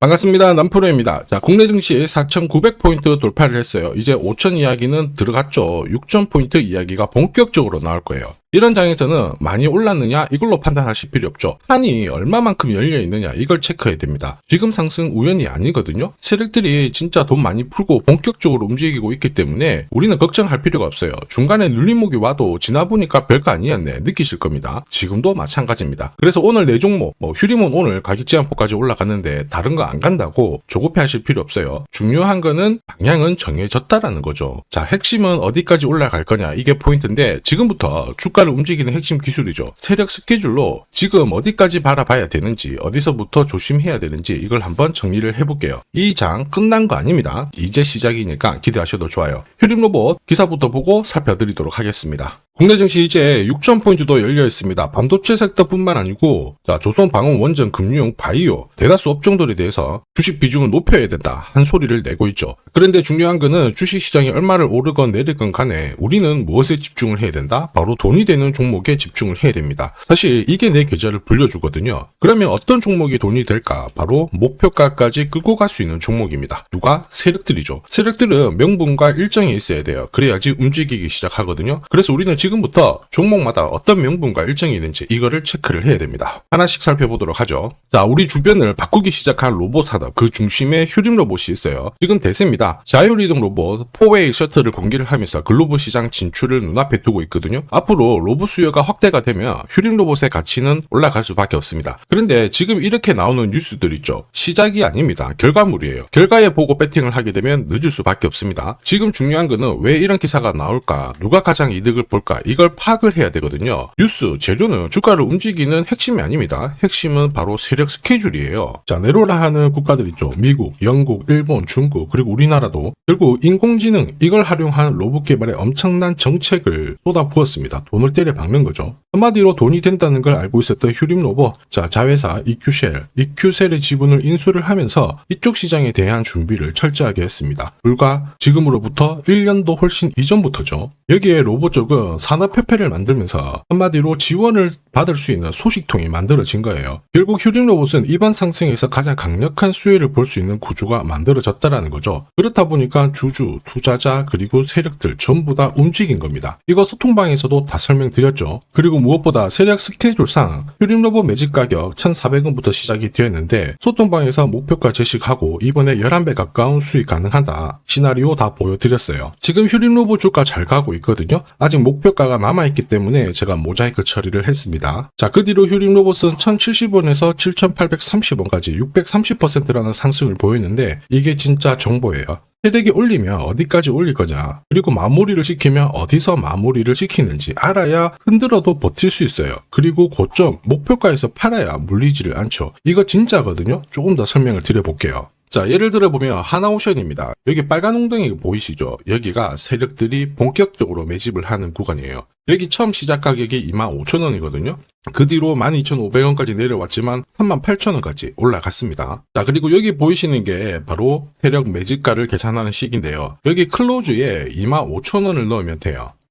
반갑습니다. 남프로입니다. 자, 국내 증시 4,900포인트 돌파를 했어요. 이제 5,000 이야기는 들어갔죠. 6,000포인트 이야기가 본격적으로 나올 거예요. 이런 장에서는 많이 올랐느냐 이걸로 판단하실 필요 없죠. 판이 얼마만큼 열려 있느냐 이걸 체크해야 됩니다. 지금 상승 우연이 아니거든요. 세력들이 진짜 돈 많이 풀고 본격적으로 움직이고 있기 때문에 우리는 걱정할 필요가 없어요. 중간에 눌림목이 와도 지나보니까 별거 아니었네 느끼실 겁니다. 지금도 마찬가지입니다. 그래서 오늘 네 종목 뭐 휴림은 오늘 가격 제한폭까지 올라갔는데 다른 거 안 간다고 조급해 하실 필요 없어요. 중요한 거는 방향은 정해졌다라는 거죠. 자 핵심은 어디까지 올라갈 거냐 이게 포인트인데 지금부터 주가 를 움직이는 핵심 기술이죠. 세력 스케줄로 지금 어디까지 바라봐야 되는지 어디서부터 조심해야 되는지 이걸 한번 정리를 해볼게요. 이 장 끝난 거 아닙니다. 이제 시작이니까 기대하셔도 좋아요. 휴림 로봇 기사부터 보고 살펴드리도록 하겠습니다. 국내 증시 이제 6,000포인트도 열려 있습니다. 반도체 섹터뿐만 아니고 자, 조선 방원 원전 금융 바이오 대다수 업종들에 대해서 주식 비중을 높여야 된다 한 소리를 내고 있죠. 그런데 중요한 거는 주식 시장이 얼마를 오르건 내리건 간에 우리는 무엇에 집중을 해야 된다? 바로 돈이 되는 종목에 집중을 해야 됩니다. 사실 이게 내 계좌를 불려주거든요. 그러면 어떤 종목이 돈이 될까? 바로 목표가까지 끌고 갈 수 있는 종목입니다. 누가? 세력들이죠. 세력들은 명분과 일정이 있어야 돼요. 그래야지 움직이기 시작하거든요. 그래서 우리는 지금부터 종목마다 어떤 명분과 일정이 있는지 이거를 체크를 해야 됩니다. 하나씩 살펴보도록 하죠. 자, 우리 주변을 바꾸기 시작한 로봇 산업 그 중심에 휴림 로봇이 있어요. 지금 대세입니다. 자율이동 로봇 포웨이 셔틀을 공개를 하면서 글로벌 시장 진출을 눈앞에 두고 있거든요. 앞으로 로봇 수요가 확대가 되면 휴림 로봇의 가치는 올라갈 수밖에 없습니다. 그런데 지금 이렇게 나오는 뉴스들 있죠. 시작이 아닙니다. 결과물이에요. 결과에 보고 배팅을 하게 되면 늦을 수밖에 없습니다. 지금 중요한 거는 왜 이런 기사가 나올까? 누가 가장 이득을 볼까? 이걸 파악을 해야 되거든요. 뉴스, 재료는 주가를 움직이는 핵심이 아닙니다. 핵심은 바로 세력 스케줄이에요. 자, 내로라 하는 국가들 있죠. 미국, 영국, 일본, 중국, 그리고 우리나라도 결국 인공지능 이걸 활용한 로봇 개발에 엄청난 정책을 쏟아부었습니다. 돈을 때려 박는 거죠. 한마디로 돈이 된다는 걸 알고 있었던 휴림 로봇, 자, 자회사 이큐쉘, 이큐셀의 지분을 인수를 하면서 이쪽 시장에 대한 준비를 철저하게 했습니다. 불과 지금으로부터 1년도 훨씬 이전부터죠. 여기에 로봇 쪽은 산업협회를 만들면서 한마디로 지원을 받을 수 있는 소식통이 만들어진 거예요. 결국 휴림 로봇은 이번 상승에서 가장 강력한 수혜를 볼 수 있는 구조가 만들어졌다라는 거죠. 그렇다 보니까 주주, 투자자, 그리고 세력들 전부 다 움직인 겁니다. 이거 소통방에서도 다 설명드렸죠. 그리고 무엇보다 세력 스케줄상 휴림 로봇 매집 가격 1,400원부터 시작이 되었는데 소통방에서 목표가 제시하고 이번에 11배 가까운 수익 가능하다 시나리오 다 보여드렸어요. 지금 휴림 로봇 주가 잘 가고 있거든요. 아직 목표가가 남아있기 때문에 제가 모자이크 처리를 했습니다. 자, 그 뒤로 휴림 로봇은 1,070원에서 7,830원까지 630%라는 상승을 보였는데 이게 진짜 정보예요. 세력이 올리면 어디까지 올릴 거냐, 그리고 마무리를 시키면 어디서 마무리를 시키는지 알아야 흔들어도 버틸 수 있어요. 그리고 고점, 목표가에서 팔아야 물리지를 않죠. 이거 진짜거든요. 조금 더 설명을 드려볼게요. 자, 예를 들어 보면 하나오션입니다. 여기 빨간 웅덩이 보이시죠? 여기가 세력들이 본격적으로 매집을 하는 구간이에요. 여기 처음 시작 가격이 25,000원이거든요. 그 뒤로 12,500원까지 내려왔지만 38,000원까지 올라갔습니다. 자, 그리고 여기 보이시는 게 바로 세력 매집가를 계산하는 식인데요. 여기 클로즈에 25,000원을 넣으면 돼요.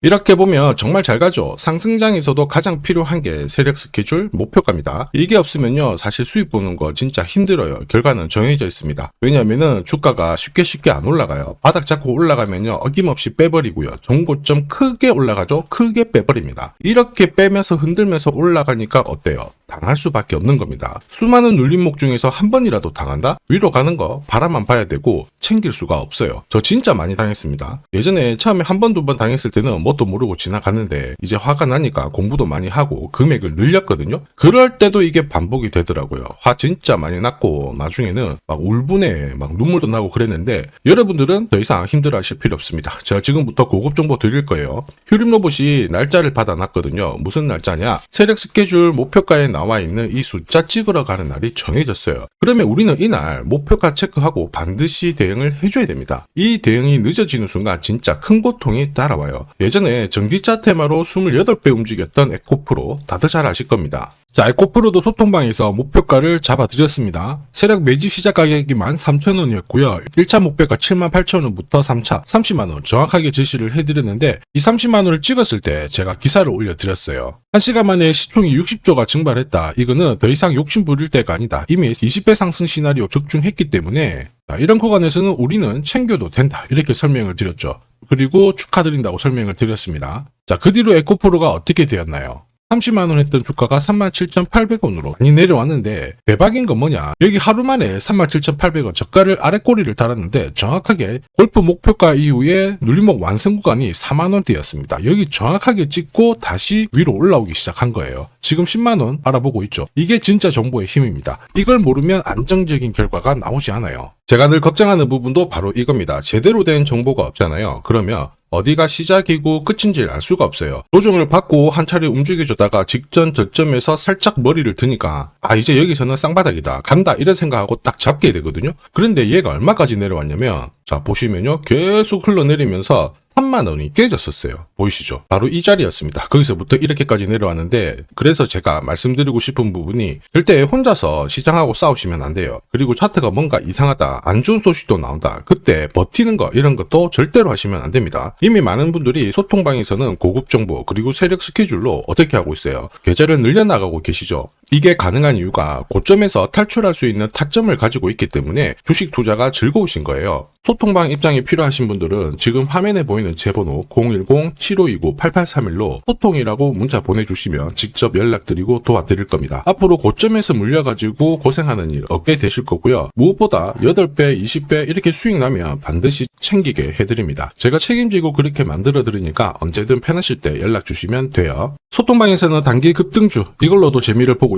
이렇게 보면 정말 잘 가죠. 상승장에서도 가장 필요한 게 세력 스케줄, 목표가입니다. 이게 없으면요, 사실 수익 보는 거 진짜 힘들어요. 결과는 정해져 있습니다. 왜냐면은 주가가 쉽게 쉽게 안 올라가요. 바닥 잡고 올라가면요, 어김없이 빼버리고요. 정고점 크게 올라가죠? 크게 빼버립니다. 이렇게 빼면서 흔들면서 올라가니까 어때요? 당할 수밖에 없는 겁니다. 수많은 눌림목 중에서 한 번이라도 당한다? 위로 가는 거 바라만 봐야 되고 챙길 수가 없어요. 저 진짜 많이 당했습니다. 예전에 처음에 한 번, 두 번 당했을 때는 뭣도 모르고 지나갔는데 이제 화가 나니까 공부도 많이 하고 금액을 늘렸거든요. 그럴 때도 이게 반복이 되더라고요. 화 진짜 많이 났고 나중에는 막 울분에 막 눈물도 나고 그랬는데 여러분들은 더 이상 힘들어 하실 필요 없습니다. 제가 지금부터 고급 정보 드릴 거예요. 휴림 로봇이 날짜를 받아놨거든요. 무슨 날짜냐? 세력 스케줄 목표가에 나와 있는 이 숫자 찍으러 가는 날이 정해졌어요. 그러면 우리는 이날 목표가 체크하고 반드시 대응을 해줘야 됩니다. 이 대응이 늦어지는 순간 진짜 큰 고통이 따라와요. 예전에 전기차 테마로 28배 움직였던 에코프로 다들 잘 아실 겁니다. 자, 에코프로도 소통방에서 목표가를 잡아드렸습니다. 세력 매집 시작 가격이 13,000원이었고요. 1차 목표가 78,000원부터 3차 30만원 정확하게 제시를 해드렸는데 이 30만원을 찍었을 때 제가 기사를 올려드렸어요. 1시간 만에 시총이 60조가 증발했다. 이거는 더 이상 욕심 부릴 때가 아니다. 이미 20배 상승 시나리오 적중했기 때문에 자, 이런 구간에서는 우리는 챙겨도 된다. 이렇게 설명을 드렸죠. 그리고 축하드린다고 설명을 드렸습니다. 자, 그 뒤로 에코프로가 어떻게 되었나요? 30만 원 했던 주가가 37,800원으로 많이 내려왔는데 대박인 건 뭐냐? 여기 하루 만에 37,800원 저가를 아래 꼬리를 달았는데 정확하게 골프 목표가 이후에 눌림목 완성 구간이 4만 원대였습니다. 여기 정확하게 찍고 다시 위로 올라오기 시작한 거예요. 지금 10만 원 알아보고 있죠? 이게 진짜 정보의 힘입니다. 이걸 모르면 안정적인 결과가 나오지 않아요. 제가 늘 걱정하는 부분도 바로 이겁니다. 제대로 된 정보가 없잖아요. 그러면 어디가 시작이고 끝인지를 알 수가 없어요. 조정을 받고 한 차례 움직여줬다가 직전 저점에서 살짝 머리를 드니까 아 이제 여기서는 쌍바닥이다 간다 이런 생각하고 딱 잡게 되거든요. 그런데 얘가 얼마까지 내려왔냐면 자 보시면요 계속 흘러내리면서 3만 원이 깨졌었어요. 보이시죠? 바로 이 자리였습니다. 거기서부터 이렇게까지 내려왔는데 그래서 제가 말씀드리고 싶은 부분이 절대 혼자서 시장하고 싸우시면 안 돼요. 그리고 차트가 뭔가 이상하다, 안 좋은 소식도 나온다. 그때 버티는 거 이런 것도 절대로 하시면 안 됩니다. 이미 많은 분들이 소통방에서는 고급 정보 그리고 세력 스케줄로 어떻게 하고 있어요? 계좌를 늘려나가고 계시죠. 이게 가능한 이유가 고점에서 탈출할 수 있는 타점을 가지고 있기 때문에 주식 투자가 즐거우신 거예요. 소통방 입장이 필요하신 분들은 지금 화면에 보이는 제 번호 010-7529-8831로 소통이라고 문자 보내주시면 직접 연락드리고 도와드릴 겁니다. 앞으로 고점에서 물려가지고 고생하는 일 없게 되실 거고요. 무엇보다 8배, 20배 이렇게 수익 나면 반드시 챙기게 해드립니다. 제가 책임지고 그렇게 만들어 드리니까 언제든 편하실 때 연락 주시면 돼요. 소통방에서는 단기 급등주 이걸로도 재미를 보고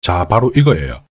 자, 바로 이거예요.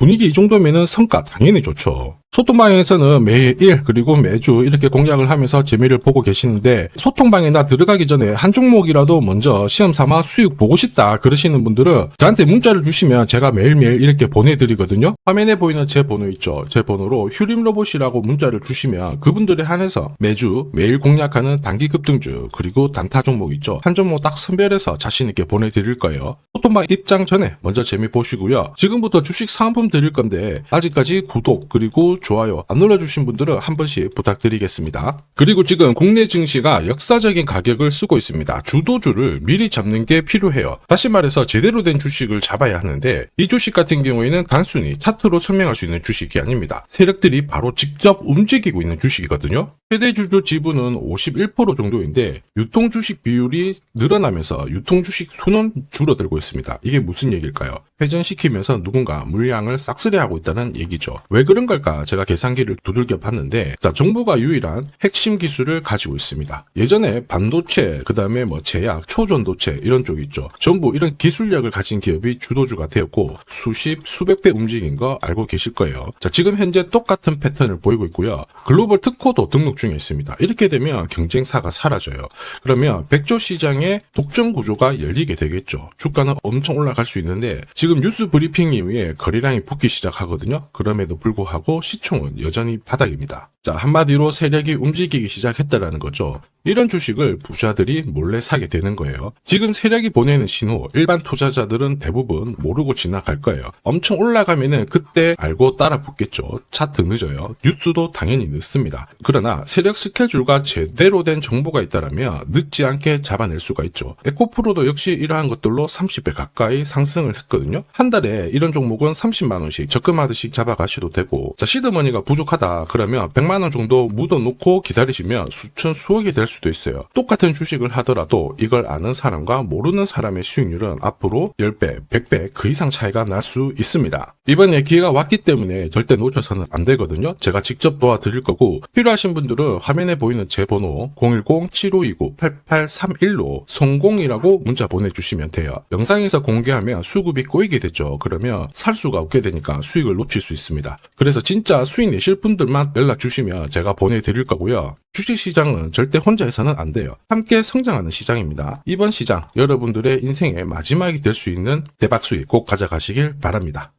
분위기 이 정도면은 성과 당연히 좋죠. 소통방에서는 매일 그리고 매주 이렇게 공략을 하면서 재미를 보고 계시는데 소통방에나 들어가기 전에 한 종목이라도 먼저 시험 삼아 수익 보고 싶다 그러시는 분들은 저한테 문자를 주시면 제가 매일매일 이렇게 보내드리거든요. 화면에 보이는 제 번호 있죠. 제 번호로 휴림로봇이라고 문자를 주시면 그분들에 한해서 매주 매일 공략하는 단기 급등주 그리고 단타 종목 있죠. 한 종목 딱 선별해서 자신 있게 보내드릴 거예요. 소통방 입장 전에 먼저 재미 보시고요. 지금부터 주식 사은품 드릴 건데 아직까지 구독 그리고 좋아요 안 눌러주신 분들은 한 번씩 부탁드리겠습니다. 그리고 지금 국내 증시가 역사적인 가격을 쓰고 있습니다. 주도주를 미리 잡는 게 필요해요. 다시 말해서 제대로 된 주식을 잡아야 하는데 이 주식 같은 경우에는 단순히 차트로 설명할 수 있는 주식이 아닙니다. 세력들이 바로 직접 움직이고 있는 주식이거든요. 최대 주주 지분은 51% 정도인데 유통 주식 비율이 늘어나면서 유통 주식 수는 줄어들고 있습니다. 이게 무슨 얘기일까요? 회전시키면서 누군가 물량을 싹쓸이하고 있다는 얘기죠. 왜 그런 걸까? 제가 계산기를 두들겨 봤는데 자, 정부가 유일한 핵심 기술을 가지고 있습니다. 예전에 반도체, 그 다음에 뭐 제약, 초전도체 이런 쪽 있죠. 전부 이런 기술력을 가진 기업이 주도주가 되었고 수십, 수백 배 움직인 거 알고 계실 거예요. 자, 지금 현재 똑같은 패턴을 보이고 있고요. 글로벌 특허도 등록 중에 있습니다. 이렇게 되면 경쟁사가 사라져요. 그러면 백조 시장의 독점 구조가 열리게 되겠죠. 주가는 엄청 올라갈 수 있는데 지금 뉴스 브리핑 이후에 거래량이 붙기 시작하거든요. 그럼에도 불구하고 시총은 여전히 바닥입니다. 자, 한마디로 세력이 움직이기 시작했다라는 거죠. 이런 주식을 부자들이 몰래 사게 되는 거예요. 지금 세력이 보내는 신호, 일반 투자자들은 대부분 모르고 지나갈 거예요. 엄청 올라가면은 그때 알고 따라 붙겠죠. 차트 늦어요. 뉴스도 당연히 늦습니다. 그러나 세력 스케줄과 제대로 된 정보가 있다라면 늦지 않게 잡아낼 수가 있죠. 에코프로도 역시 이러한 것들로 30배 가까이 상승을 했거든요. 한 달에 이런 종목은 30만 원씩 적금하듯이 잡아가셔도 되고, 자 시드머니가 부족하다 그러면 100만 원 정도 묻어놓고 기다리시면 수천 수억이 될 수도 있어요. 똑같은 주식을 하더라도 이걸 아는 사람과 모르는 사람의 수익률은 앞으로 10배, 100배 그 이상 차이가 날 수 있습니다. 이번에 기회가 왔기 때문에 절대 놓쳐서는 안 되거든요. 제가 직접 도와드릴 거고 필요하신 분들은 화면에 보이는 제 번호 010-7529-8831로 성공이라고 문자 보내주시면 돼요. 영상에서 공개하면 수급이 꼬이게 되죠. 그러면 살 수가 없게 되니까 수익을 놓칠 수 있습니다. 그래서 진짜 수익 내실 분들만 연락 주 시면 제가 보내드릴 거고요. 주식시장은 절대 혼자 해서는 안 돼요. 함께 성장하는 시장입니다. 이번 시장 여러분들의 인생의 마지막이 될 수 있는 대박 수익 꼭 가져가시길 바랍니다.